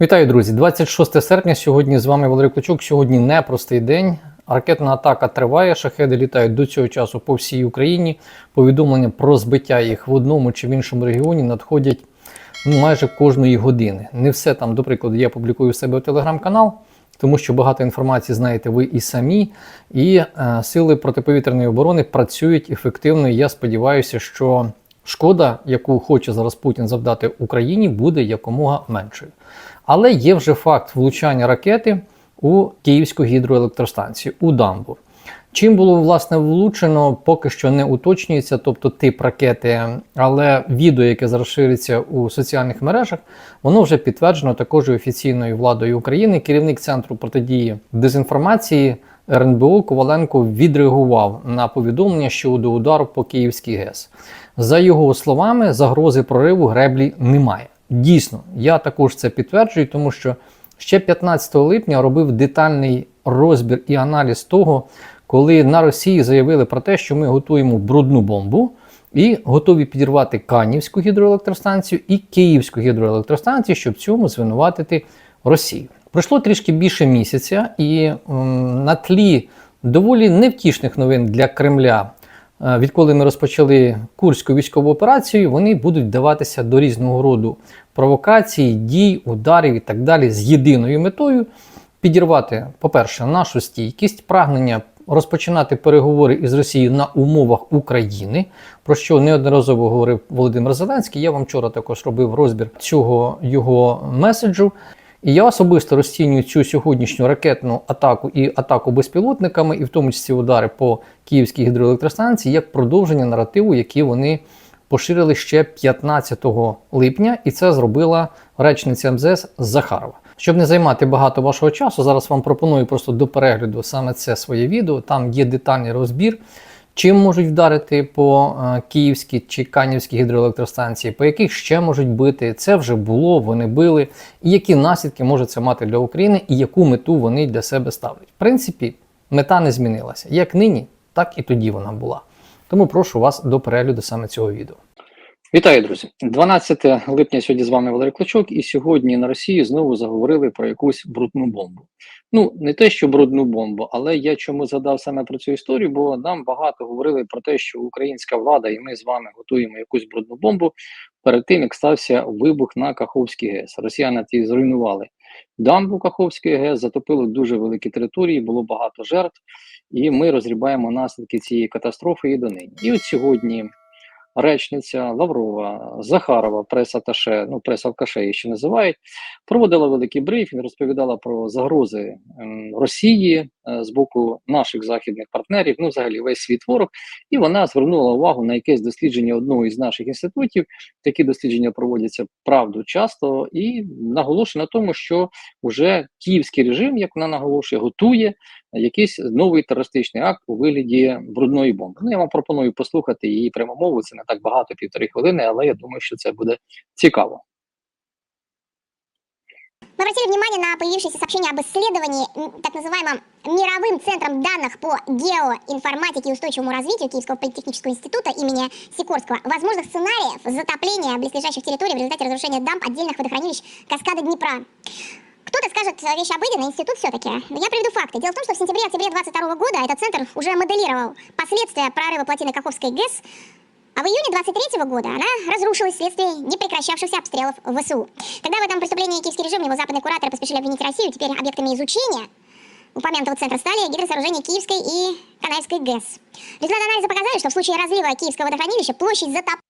Вітаю, друзі! 26 серпня. Сьогодні з вами Валерій Клочук. Сьогодні непростий день. Ракетна атака триває. Шахеди літають до цього часу по всій Україні. Повідомлення про збиття їх в одному чи в іншому регіоні надходять ну, майже кожної години. Не все там, до прикладу, я публікую в себе в телеграм-канал, тому що багато інформації знаєте ви і самі. І е, сили протиповітряної оборони працюють ефективно. І я сподіваюся, що шкода, яку хоче зараз Путін завдати Україні, буде якомога меншою. Але є вже факт влучання ракети у Київську гідроелектростанцію у дамбу. Чим було власне влучено, поки що не уточнюється, тобто тип ракети, але відео, яке зараз шириться у соціальних мережах, воно вже підтверджено також офіційною владою України. Керівник центру протидії дезінформації РНБО Коваленко відреагував на повідомлення щодо удару по Київській ГЕС. За його словами, загрози прориву греблі немає. Дійсно, я також це підтверджую, тому що ще 15 липня робив детальний розбір і аналіз того, коли на Росії заявили про те, що ми готуємо брудну бомбу і готові підірвати Канівську гідроелектростанцію і Київську гідроелектростанцію, щоб цьому звинуватити Росію. Пройшло трішки більше місяця, і м, на тлі доволі невтішних новин для Кремля. Е, Відколи ми розпочали Курську військову операцію, вони будуть вдаватися до різного роду провокацій, дій, ударів і так далі з єдиною метою підірвати, по-перше, нашу стійкість, прагнення розпочинати переговори із Росією на умовах України, про що неодноразово говорив Володимир Зеленський. Я вам вчора також робив розбір цього його меседжу. І я особисто розцінюю цю сьогоднішню ракетну атаку і атаку безпілотниками, і в тому числі удари по Київській гідроелектростанції, як продовження наративу, який вони поширили ще 15 липня, і це зробила речниця МЗС Захарова. Щоб не займати багато вашого часу, зараз вам пропоную просто до перегляду саме це своє відео. Там є детальний розбір, чим можуть вдарити по е, Київській чи Канівській гідроелектростанції, по яких ще можуть бити. Це вже було, вони били, і які наслідки може це мати для України, і яку мету вони для себе ставлять. В принципі, мета не змінилася. Як нині, так і тоді вона була. Тому прошу вас до перегляду саме цього відео. Вітаю, друзі! 12 липня сьогодні з вами Валерій Клочок, і сьогодні на Росії знову заговорили про якусь брудну бомбу. Ну, не те, що брудну бомбу, але я чому згадав саме про цю історію, бо нам багато говорили про те, що українська влада і ми з вами готуємо якусь брудну бомбу перед тим, як стався вибух на Каховській ГЕС. Росіяни ті зруйнували дамбу Каховської ГЕС, затопили дуже великі території, було багато жертв, і ми розрібаємо наслідки цієї катастрофи і донині. І от сьогодні речниця Лаврова, Захарова, прес-аташе, ну прес-алкаше її ще називають, проводила великий брифінг, розповідала про загрози ем, Росії е, з боку наших західних партнерів, ну взагалі весь світ ворог. І вона звернула увагу на якесь дослідження одного із наших інститутів. Такі дослідження проводяться правду часто, і наголошує на тому, що вже київський режим, як вона наголошує, готує якийсь новий терористичний акт у вигляді брудної бомби. Ну я вам пропоную послухати її прямомову. Це не так багато, півтори хвилини, але я думаю, що це буде цікаво. Мы обратили внимание на появившееся сообщение об исследовании так называемым мировым центром данных по геоинформатике и устойчивому развитию Киевского политехнического института имени Сикорского возможных сценариев затопления близлежащих территорий в результате разрушения дамб отдельных водохранилищ каскада Днепра. Кто-то скажет вещь обыденная, институт все-таки. Но я приведу факты. Дело в том, что в сентябре-октябре 22 года этот центр уже моделировал последствия прорыва плотины Каховской ГЭС а в июне 23 года она разрушилась вследствие непрекращавшихся обстрелов ВСУ. Тогда в этом преступлении киевский режим, его западные кураторы поспешили обвинить Россию. Теперь объектами изучения упомянутого центра стали гидросооружения Киевской и Канайской ГЭС. Результаты анализа показали, что в случае разлива Киевского водохранилища площадь затопления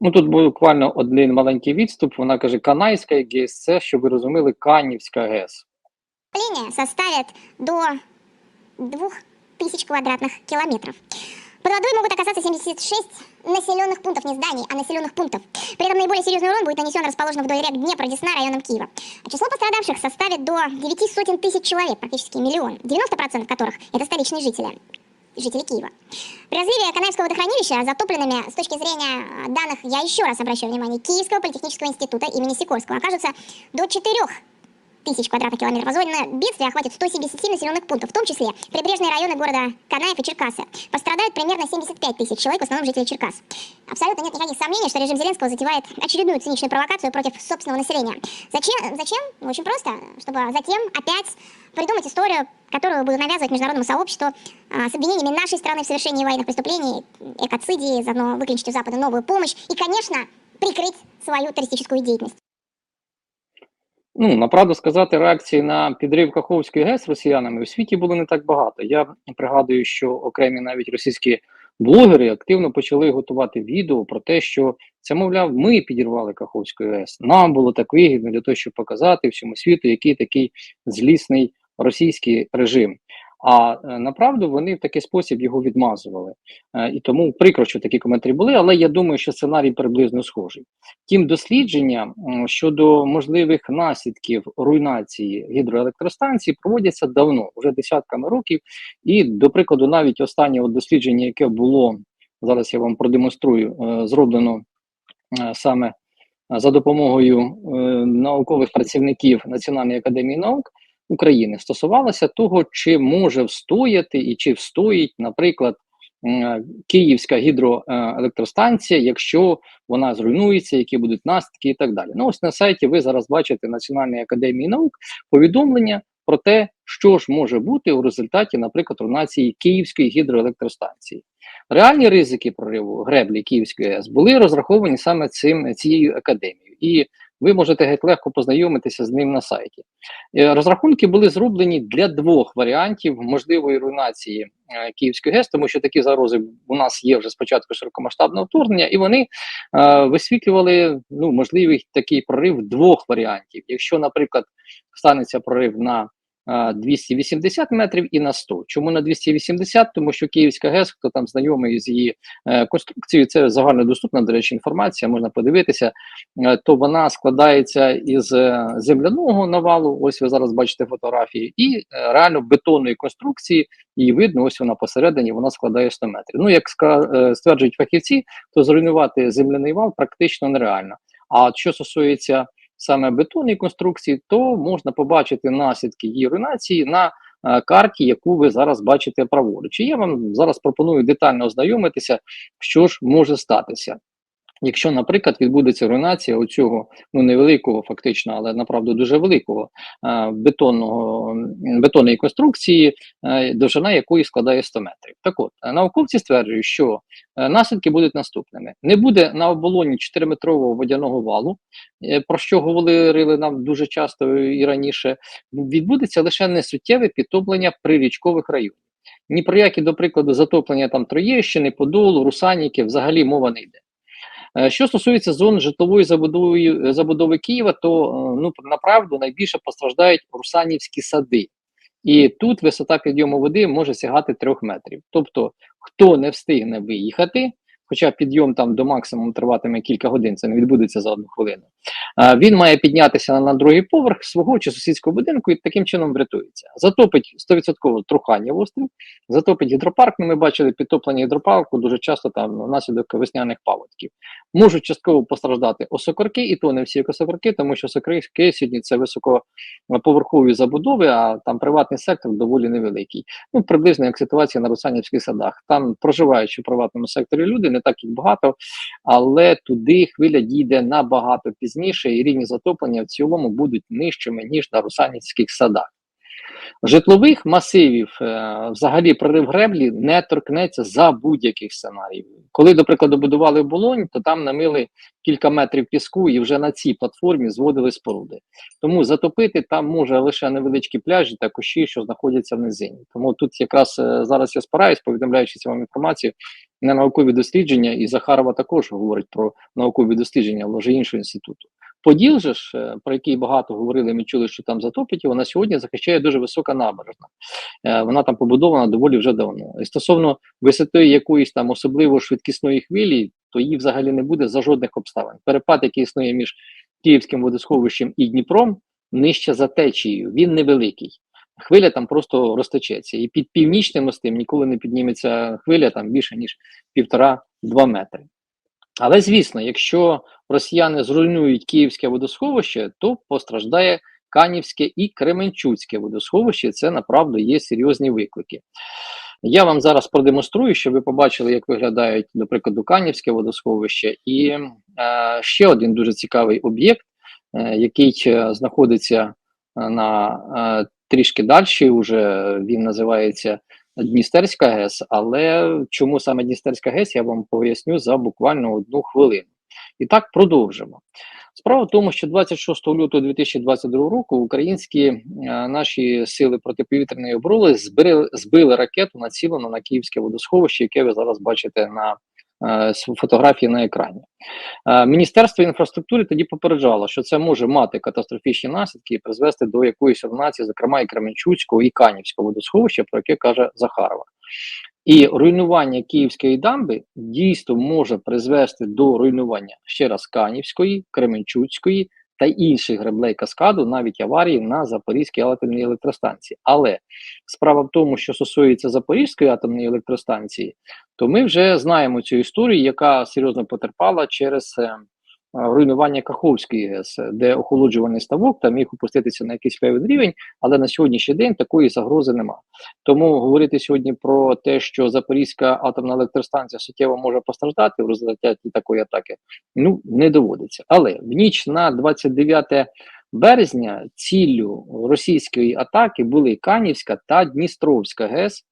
Ну тут буквально один маленький відступ. Вона каже Канайська ГЕС, це, щоб ви розуміли, Канівська ГЕС. составит до 2000 квадратных километров. Под водой могут оказаться 76 населенных пунктов, не зданий, а населенных пунктов. При этом наиболее серьезный урон будет нанесен расположенным вдоль рек Днепр, Десна, районом Киева. А число пострадавших составит до 9 сотен тысяч человек, практически миллион, 90% которых это столичные жители жители Киева. При разливе Канаевского водохранилища затопленными с точки зрения э, данных, я еще раз обращаю внимание, Киевского политехнического института имени Сикорского окажутся до 4 тысяч квадратных километров. Озоне бедствие охватит 177 населенных пунктов, в том числе прибрежные районы города Канаев и Черкасы. Пострадают примерно 75 тысяч человек, в основном жители Черкас. Абсолютно нет никаких сомнений, что режим Зеленского затевает очередную циничную провокацию против собственного населения. Зачем? Зачем? Ну, Очень просто, чтобы затем опять придумать историю, которую будут навязывать международному сообществу а, с обвинениями нашей страны в совершении военных преступлений, экоцидии, заодно выклинчить у Запада новую помощь и, конечно, прикрыть свою террористическую деятельность. Ну, направду сказати, реакції на підрив Каховської ГЕС росіянами у світі було не так багато. Я пригадую, що окремі навіть російські блогери активно почали готувати відео про те, що це, мовляв, ми підірвали Каховську ГЕС. Нам було так вигідно для того, щоб показати всьому світу, який такий злісний російський режим. А е, направду вони в такий спосіб його відмазували. Е, І тому прикро, що такі коментарі були, але я думаю, що сценарій приблизно схожий. Тім дослідження щодо можливих наслідків руйнації гідроелектростанцій проводяться давно, вже десятками років. І, до прикладу, навіть останнє дослідження, яке було зараз, я вам продемонструю, е, зроблено саме за допомогою наукових працівників Національної академії наук. України стосувалося того, чи може встояти і чи встоїть, наприклад, Київська гідроелектростанція, якщо вона зруйнується, які будуть наслідки і так далі. Ну, ось на сайті ви зараз бачите Національної академії наук повідомлення про те, що ж може бути у результаті, наприклад, руйнації Київської гідроелектростанції. Реальні ризики прориву греблі Київської АЕС були розраховані саме цим цією академією, і ви можете геть легко познайомитися з ним на сайті. Е, Розрахунки були зроблені для двох варіантів можливої руйнації е, Київської ГЕС, тому що такі загрози у нас є вже з початку широкомасштабного вторгнення, і вони е, висвітлювали ну, можливий такий прорив двох варіантів. Якщо, наприклад, станеться прорив на 280 метрів і на 100. Чому на 280? Тому що Київська ГЕС, хто там знайомий з її е, конструкцією, це загальнодоступна, до речі, інформація, можна подивитися, е, то вона складається із е, земляного навалу. Ось ви зараз бачите фотографії, і реально бетонної конструкції. Її видно, ось вона посередині, вона складає 100 метрів. Ну, як стверджують фахівці, то зруйнувати земляний вал практично нереально. А от що стосується саме бетонні конструкції, то можна побачити наслідки її руйнації на е, карті, яку ви зараз бачите праворуч. Я вам зараз пропоную детально ознайомитися, що ж може статися. Якщо, наприклад, відбудеться руйнація оцього ну невеликого, фактично, але направду дуже великого е, бетонного бетонної конструкції, е, довжина якої складає 100 метрів. Так от науковці стверджують, що е, наслідки будуть наступними: не буде на оболоні 4-метрового водяного валу, про що говорили нам дуже часто і раніше. Відбудеться лише несуттєве підтоплення прирічкових районів. Ні про які, до прикладу, затоплення там Троєщини, Подолу, Русаніки взагалі мова не йде. Е, Що стосується зон житлової забудови, забудови Києва, то е, ну направду найбільше постраждають русанівські сади, і тут висота підйому води може сягати трьох метрів. Тобто, хто не встигне виїхати, хоча підйом там до максимуму триватиме кілька годин, це не відбудеться за одну хвилину. Він має піднятися на другий поверх свого чи сусідського будинку і таким чином врятується. Затопить 100% трухання в острів, затопить гідропарк. Ну, ми бачили підтоплення гідропарку дуже часто там внаслідок весняних паводків. Можуть частково постраждати осокорки, і то не всі осокорки, тому що осокорки сьогодні це високоповерхові забудови, а там приватний сектор доволі невеликий. Ну, приблизно як ситуація на Русанівських садах. Там проживаючи в приватному секторі люди, не так їх багато, але туди хвиля дійде набагато пізніше, і рівні затоплення в цілому будуть нижчими, ніж на Русанівських садах. Житлових масивів е, взагалі прорив греблі не торкнеться за будь-яких сценаріїв. Коли, до прикладу, будували Болонь, то там намили кілька метрів піску і вже на цій платформі зводили споруди. Тому затопити там може лише невеличкі пляжі та кущі, що знаходяться в низині. Тому тут якраз е, зараз я спираюсь, повідомляючи вам інформацію на наукові дослідження, і Захарова також говорить про наукові дослідження, але вже іншого інституту. Поділ же ж, е, про який багато говорили, ми чули, що там затопить, вона сьогодні захищає дуже висока набережна. Е, Вона там побудована доволі вже давно. І стосовно висоти якоїсь там особливо швидкісної хвилі, то її взагалі не буде за жодних обставин. Перепад, який існує між Київським водосховищем і Дніпром, нижче за течією, він невеликий. Хвиля там просто розтечеться. І під північним мостим ніколи не підніметься хвиля там більше, ніж півтора-два метри. Але звісно, якщо росіяни зруйнують Київське водосховище, то постраждає Канівське і Кременчуцьке водосховище. Це направду є серйозні виклики. Я вам зараз продемонструю, щоб ви побачили, як виглядають, до прикладу, Канівське водосховище, і е, ще один дуже цікавий об'єкт, е, який е, знаходиться е, на е, трішки далі. Уже він називається Дністерська ГЕС. Але чому саме Дністерська ГЕС, я вам поясню за буквально одну хвилину. І так продовжимо. Справа в тому, що 26 лютого 2022 року українські е, наші сили протиповітряної оборони збили, збили ракету, націлену на Київське водосховище, яке ви зараз бачите на фотографії на екрані. Е, Міністерство інфраструктури тоді попереджало, що це може мати катастрофічні наслідки і призвести до якоїсь руйнації, зокрема і Кременчуцького, і Канівського водосховища, про яке каже Захарова. І руйнування Київської дамби дійсно може призвести до руйнування ще раз Канівської, Кременчуцької та інших греблей каскаду, навіть аварії на Запорізькій атомній електростанції. Але справа в тому, що стосується Запорізької атомної електростанції, то ми вже знаємо цю історію, яка серйозно потерпала через е, руйнування Каховської ГЕС, де охолоджувальний ставок там міг опуститися на якийсь певний рівень, але на сьогоднішній день такої загрози немає. Тому говорити сьогодні про те, що Запорізька атомна електростанція суттєво може постраждати в результаті такої атаки, ну не доводиться. Але в ніч на 29 березня ціллю російської атаки були Канівська та Дністровська ГЕС.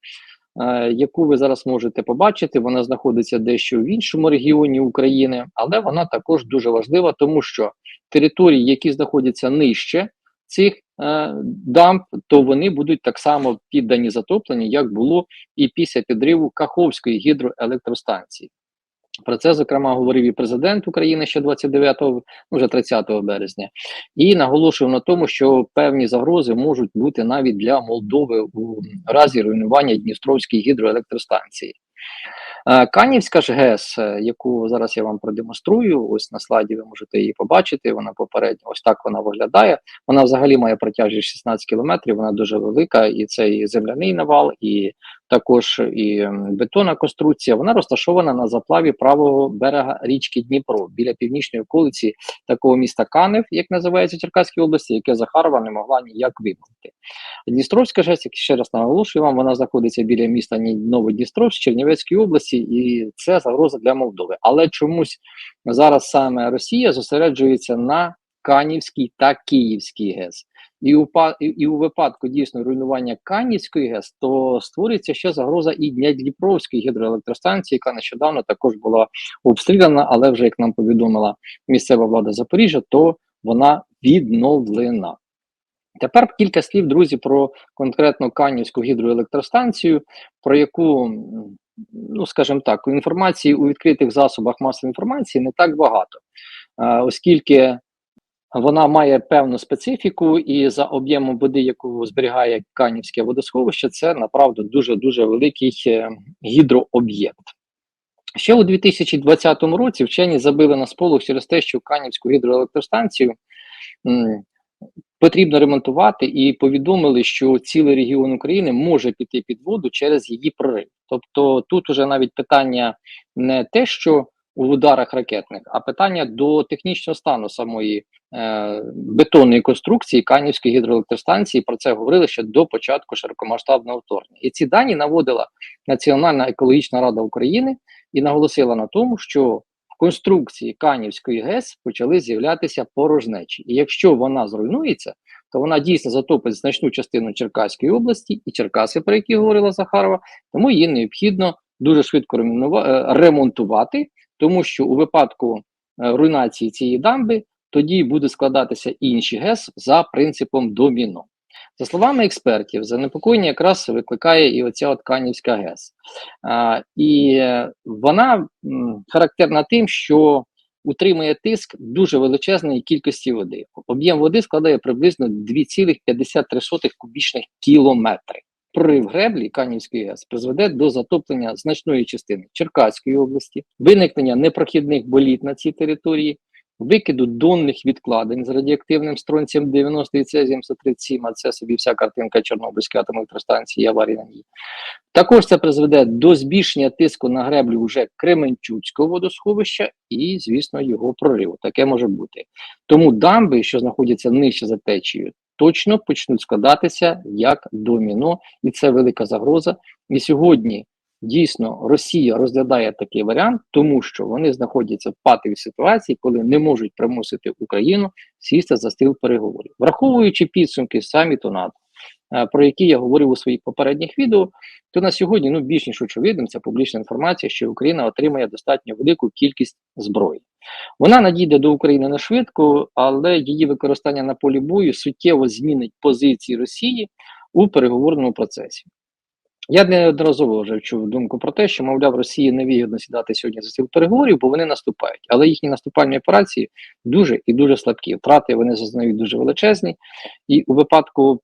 Е, Яку ви зараз можете побачити, вона знаходиться дещо в іншому регіоні України, але вона також дуже важлива, тому що території, які знаходяться нижче цих е, дамб, то вони будуть так само піддані затопленню, як було і після підриву Каховської гідроелектростанції. Про це зокрема говорив і президент України ще 29, ну вже 30 березня, і наголошував на тому, що певні загрози можуть бути навіть для Молдови у разі руйнування Дністровської гідроелектростанції. Е, Канівська ж ГЕС, е, яку зараз я вам продемонструю, ось на слайді ви можете її побачити. Вона попередньо ось так вона виглядає. Вона взагалі має протяжність 16 кілометрів. Вона дуже велика, і це і земляний навал, і також і бетонна конструкція. Вона розташована на заплаві правого берега річки Дніпро біля північної околиці такого міста Канев, як називається Черкаській області, яке Захарова не могла ніяк вимкнути. Дністровська ЖЕС, ще раз наголошую вам, вона знаходиться біля міста Ні- Новодністровськ Чернівецької області, і це загроза для Молдови. Але чомусь зараз саме Росія зосереджується на Канівській та Київській ГЕС. І у, і, у випадку дійсно руйнування Канівської ГЕС, то створюється ще загроза і Дніпровської гідроелектростанції, яка нещодавно також була обстріляна, але вже як нам повідомила місцева влада Запоріжжя, то вона відновлена. Тепер кілька слів, друзі, про конкретно Канівську гідроелектростанцію, про яку, ну скажімо так, інформації у відкритих засобах масової інформації не так багато, е, оскільки вона має певну специфіку, і за об'ємом води, яку зберігає Канівське водосховище, це направду дуже дуже великий е, гідрооб'єкт. Ще у 2020 році вчені забили на сполох через те, що Канівську гідроелектростанцію потрібно ремонтувати, і повідомили, що цілий регіон України може піти під воду через її прорив. Тобто тут уже навіть питання не те, що у ударах ракетних, а питання до технічного стану самої е, бетонної конструкції Канівської гідроелектростанції. Про це говорили ще до початку широкомасштабного вторгнення. І ці дані наводила Національна екологічна рада України і наголосила на тому, що конструкції Канівської ГЕС почали з'являтися порожнечі. І якщо вона зруйнується, то вона дійсно затопить значну частину Черкаської області і Черкаси, про які говорила Захарова, тому її необхідно дуже швидко е, ремонтувати, тому що у випадку е, руйнації цієї дамби тоді буде складатися інші ГЕС за принципом доміно. За словами експертів, занепокоєння якраз викликає і оця от Канівська ГЕС. А, і вона характерна тим, що утримує тиск дуже величезної кількості води. Об'єм води складає приблизно 2,53 кубічних кілометри. Прорив греблі Канівської ГЕС призведе до затоплення значної частини Черкаської області, виникнення непрохідних боліт на цій території, викиду донних відкладень з радіоактивним стронцієм 90 і цезієм 137, а це собі вся картинка Чорнобильської атомної електростанції аварії на ній. Також це призведе до збільшення тиску на греблю вже Кременчуцького водосховища і, звісно, його прориву. Таке може бути. Тому дамби, що знаходяться нижче за течією, точно почнуть складатися як доміно, і це велика загроза. І сьогодні дійсно Росія розглядає такий варіант, тому що вони знаходяться в патовій ситуації, коли не можуть примусити Україну сісти за стіл переговорів, враховуючи підсумки саміту НАТО, е, про які я говорив у своїх попередніх відео. То на сьогодні ну більш ніж очевидним, це публічна інформація, що Україна отримає достатньо велику кількість зброї. Вона надійде до України не швидко, але її використання на полі бою суттєво змінить позиції Росії у переговорному процесі. Я неодноразово вже чув думку про те, що, мовляв, Росії невигідно сідати сьогодні за стіл переговорів, бо вони наступають. Але їхні наступальні операції дуже і дуже слабкі. Втрати вони зазнають дуже величезні, і у випадку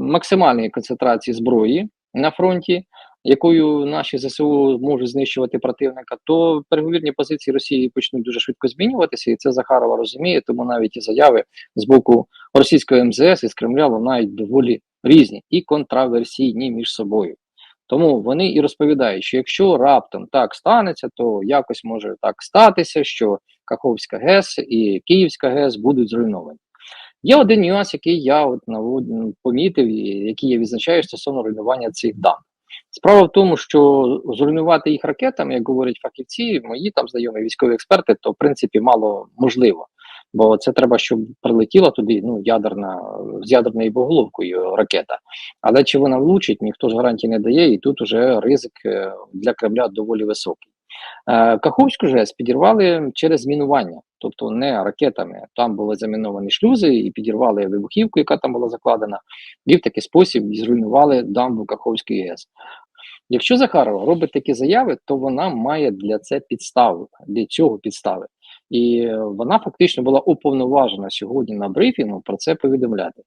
максимальної концентрації зброї на фронті, якою наші ЗСУ можуть знищувати противника, то переговірні позиції Росії почнуть дуже швидко змінюватися, і це Захарова розуміє. Тому навіть і заяви з боку російського МЗС і з Кремля лунають доволі різні і контраверсійні між собою. Тому вони і розповідають, що якщо раптом так станеться, то якось може так статися, що Каховська ГЕС і Київська ГЕС будуть зруйновані. Є один нюанс, який я от навод... помітив, і який я відзначаю стосовно руйнування цих даних. Справа в тому, що зруйнувати їх ракетами, як говорять фахівці, мої там знайомі військові експерти, то в принципі мало можливо. Бо це треба, щоб прилетіла туди ну, ядерна з ядерною боголовкою ракета. Але чи вона влучить, ніхто ж гарантії не дає, і тут уже ризик е, для Кремля доволі високий. Е, Каховську ЖЕС підірвали через змінування, тобто не ракетами. Там були заміновані шлюзи і підірвали вибухівку, яка там була закладена, і в такий спосіб зруйнували дамбу Каховської ГЕС. Якщо Захарова робить такі заяви, то вона має для це підстави, для цього підстави. І вона фактично була уповноважена сьогодні на брифінгу про це повідомляти.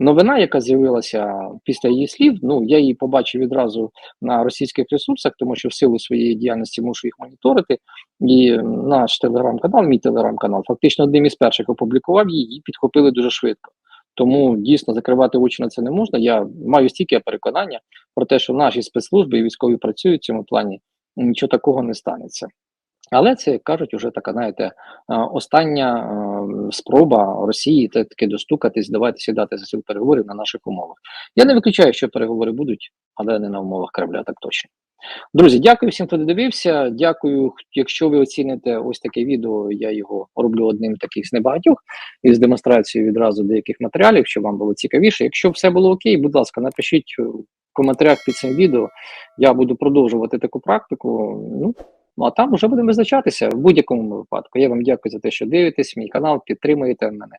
Новина, яка з'явилася після її слів, ну я її побачив відразу на російських ресурсах, тому що в силу своєї діяльності мушу їх моніторити. І наш телеграм-канал, мій телеграм-канал, фактично одним із перших опублікував її, її підхопили дуже швидко. Тому дійсно закривати очі на це не можна. Я маю стільки переконання про те, що наші спецслужби і військові працюють в цьому плані, нічого такого не станеться. Але це як кажуть, уже така, знаєте, е, остання е, спроба Росії та таки достукатись, давайте сідати за стіл переговорів на наших умовах. Я не виключаю, що переговори будуть, але не на умовах Кремля, так точно. Друзі, дякую всім, хто додивився. Дякую, якщо ви оціните ось таке відео. Я його роблю одним таких з небагатьох із демонстрацією відразу деяких матеріалів, щоб вам було цікавіше. Якщо все було окей, будь ласка, напишіть в коментарях під цим відео. Я буду продовжувати таку практику. Ну а там вже будемо визначатися в будь-якому випадку. Я вам дякую за те, що дивитесь мій канал, підтримуєте мене.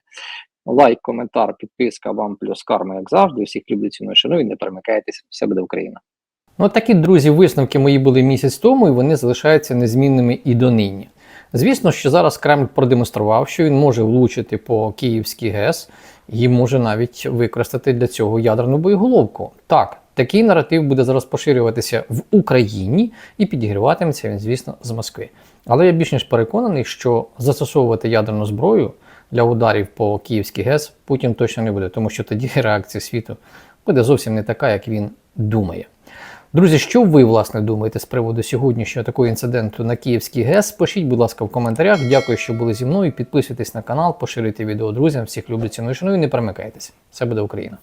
Лайк, коментар, підписка вам плюс карма, як завжди. Всіх люблю ціную шаную, і не перемикайтесь, все буде Україна. Ну, такі друзі, висновки мої були місяць тому, і вони залишаються незмінними і донині. Звісно, що зараз Кремль продемонстрував, що він може влучити по Київській ГЕС і може навіть використати для цього ядерну боєголовку. Так, такий наратив буде зараз поширюватися в Україні і підігріватиметься він, звісно, з Москви. Але я більш ніж переконаний, що застосовувати ядерну зброю для ударів по Київській ГЕС Путін точно не буде, тому що тоді реакція світу буде зовсім не така, як він думає. Друзі, що ви власне думаєте з приводу сьогоднішнього такого інциденту на Київській ГЕС? Пишіть, будь ласка, в коментарях. Дякую, що були зі мною. Підписуйтесь на канал, поширюйте відео друзям. Всіх люблю ціную шаную не перемикайтеся. Все буде Україна!